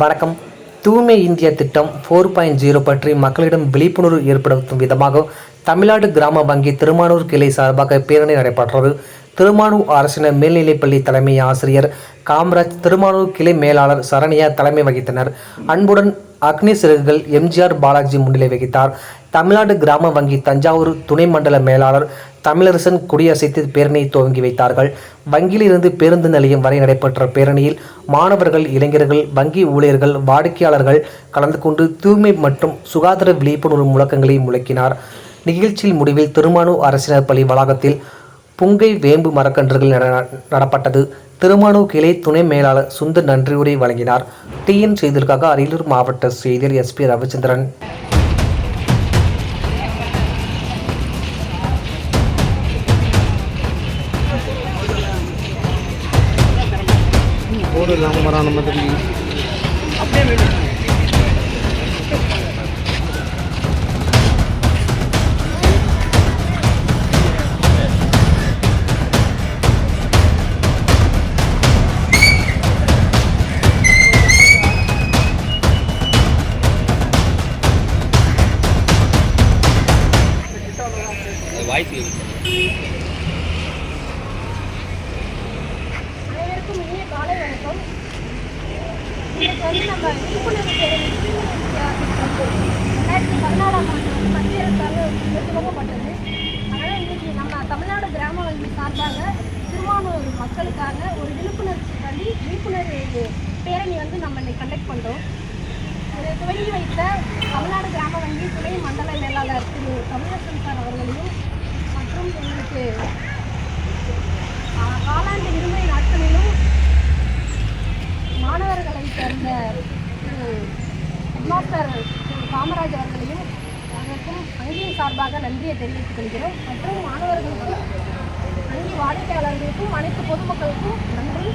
வணக்கம். தூய்மை இந்தியா திட்டம் ஃபோர் பாயிண்ட் ஜீரோ பற்றி மக்களிடம் விழிப்புணர்வு ஏற்படுத்தும் விதமாக தமிழ்நாடு கிராம வங்கி திருமானூர் கிளை சார்பாக பேரணி நடைபெற்றது. திருமானூர் அரசினர் மேல்நிலைப்பள்ளி தலைமை ஆசிரியர் காமராஜ் திருமானூர் கிளை மேலாளர் சரண்யா தலைமை வகித்தனர். அன்புடன் அக்னி சிறகுகள் எம்ஜிஆர் பாலாஜி முன்னிலை வகித்தார். தமிழ்நாடு கிராம வங்கி தஞ்சாவூர் துணை மண்டல மேலாளர் தமிழரசன் குடியசைத்து பேரணியை துவங்கி வைத்தார்கள். வங்கியிலிருந்து பேருந்து நிலையம் வரை நடைபெற்ற பேரணியில் மாணவர்கள் இளைஞர்கள் வங்கி ஊழியர்கள் வாடிக்கையாளர்கள் கலந்து கொண்டு தூய்மை மற்றும் சுகாதார விழிப்புணர்வு முழக்கங்களை முழக்கினார். நிகழ்ச்சியில் முடிவில் திருமானூர் அரசினர் பள்ளி வளாகத்தில் புங்கை வேம்பு மரக்கன்றுகள் நட- நடப்பட்டது. திருமானூர் கிளை துணை மேலாளர் சுந்தர் நன்றியுரை வழங்கினார். டிஎன் செய்திகளுக்காக அரியலூர் மாவட்ட செய்தியர் எஸ்பி ரவிச்சந்திரன். போர்டு இல்லாமல் வரான மாதிரி அனைவருக்கும் வணக்கம் இன்னைக்கு வந்து நம்ம விழிப்புணர்வு பேரணிக்கு ரெண்டாயிரத்தி பதினாலாம் ஆண்டு வந்து மத்திய அரசால் துவங்கப்பட்டது அதனால் இன்றைக்கி நம்ம தமிழ்நாடு கிராம வங்கி சார்பாக திருவானூர் மக்களுக்காக ஒரு விழிப்புணர்ச்சி பள்ளி விழிப்புணர்வு பேரணி வந்து நம்ம இன்னைக்கு கண்டக்ட் பண்ணுறோம் ஒரு துவங்கி வைத்த தமிழ்நாடு கிராம வங்கி துணை மண்டல மேலாளர் திரு தமிழரசன் சார் அவர்களையும் ஹெட்மாஸ்டர் காமராஜ் அவர்களையும் அவர்களுக்கும் சங்கியின் சார்பாக நன்றியை தெரிவித்துக் கொள்கிறோம். மற்றும் மாணவர்களுக்கும் வங்கி வாடிக்கையாளர்களுக்கும் அனைத்து பொதுமக்களுக்கும் நன்றி.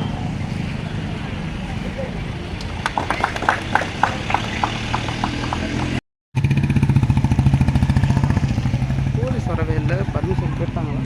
போலீஸ் வரவே இல்லை பர்மிஷன் கேட்டாங்களா?